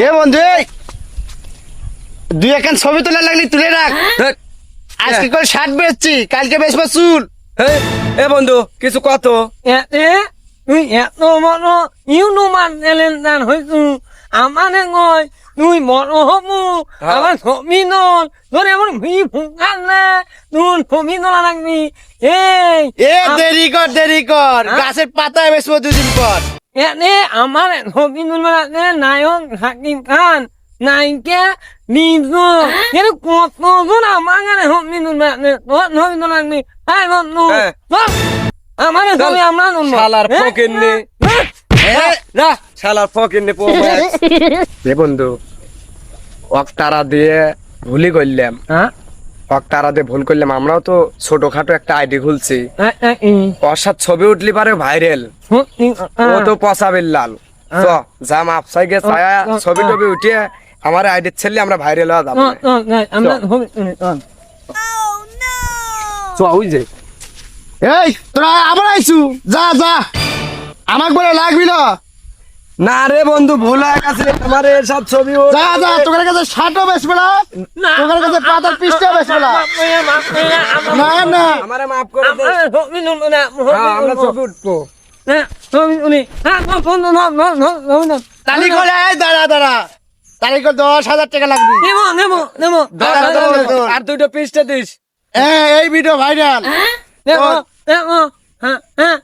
এ বন্ধু এই, দুই একান ছবি তোলা লাগলি তুলে রাখ। ধ্যাৎ, আজকে করে শার্ট বেচছি কালকে বেচবো চুল। এ বন্ধু কিছু কত এতে তুই এত বড় ইউনুমান এলেন হইছু আমানে নয় তুই বড় হবু হ্যাঁ। আমার ছবি নল তোর এমন ভি ফুকান না তুই ছবি নলা লাগবি এই এ দেরি কর দেরি কর। হ্যাঁ? গাছের পাতায় বেচবো দুদিন পর। এতে আমার ছবি তুলবে নায়ক শাকিব খান নায়িকা নিজু কিন্তু কতজন আমার তুলবে তোর ছবি তোলা লাগবি হাই বন্ধু। আমার আমরা শালার? না শালার এ বন্ধু অক্টারা দিয়ে ভুলি করলাম হ্যাঁ অক্টারা দিয়ে ভুল করলাম আমরাও তো ছোটখাটো একটা আইডি খুলছি। অসাদ ছবি উঠলি পারে ভাইরাল। ও তো পচাবিল লাল চ জাম আপসাই গে ছায়া ছবি টবি উঠিয়ে আমার আইডির ছেলে আমরা ভাইরাল হওয়া যাব। চ। ওই যে। এই তোরা আবার আইছু যা যা। আমাক বলে লাগবি না। না রে বন্ধু ভুল হয়ে গেছে। আমার সব ছবি যা যা কাছে শার্টও বেচবে না না, কাছে পাতার পিসটাও বেচবে না করে, আমার- না না। আমারে মাফ করে দে। আমার ছবি না, হ্যাঁ, উঠবো। না। হ্যাঁ, না, না, না, না, না, না। আর দুটো পিসটা দিস। এই, এই ভিডিও ভাইরাল নেব। হ্যাঁ, হ্যাঁ,